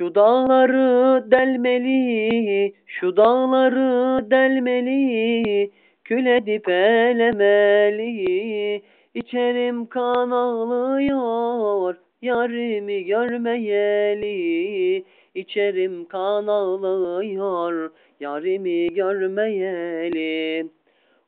Şu dağları delmeli, şu dağları delmeli, kül edip elemeli. İçerim kan ağlıyor, yarimi görmeyeli. İçerim kan ağlıyor, yarimi görmeyeli.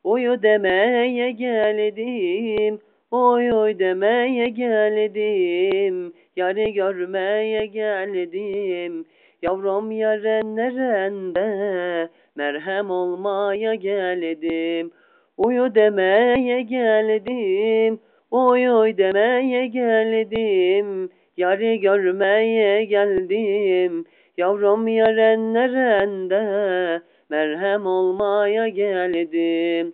Oy demeye geldim, oy oy demeye geldim. Yarı görmeye geldim. Yavrum yaren nerende? Merhem olmaya geldim. Uyu demeye geldim. Oy oy demeye geldim. Yarı görmeye geldim. Yavrum yaren nerende? Merhem olmaya geldim.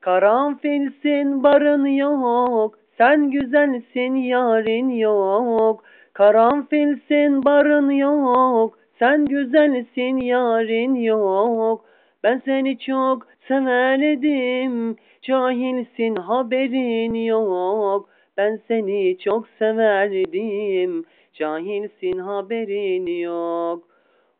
Karanfilsin barın yok. Sen güzelsin yarın yok. Karanfilsin barın yok. Sen güzelsin yarın yok. Ben seni çok severdim. Cahilsin haberin yok. Ben seni çok severdim. Cahilsin haberin yok.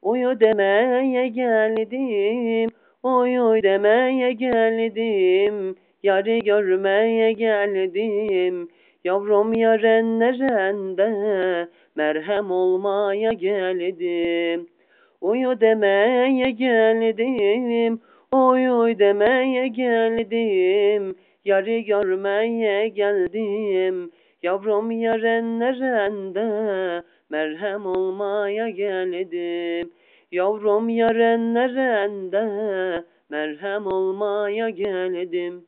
Oy demeye geldim. Oy oy demeye geldim. Yarı görmeye geldim. Yavrum yaren nerende? Merhem olmaya geldim. Oy demeye geldim. Oy oy demeye geldim. Yarı görmeye geldim. Yavrum yaren nerende? Merhem olmaya geldim. Yavrum yaren nerende? Merhem olmaya geldim.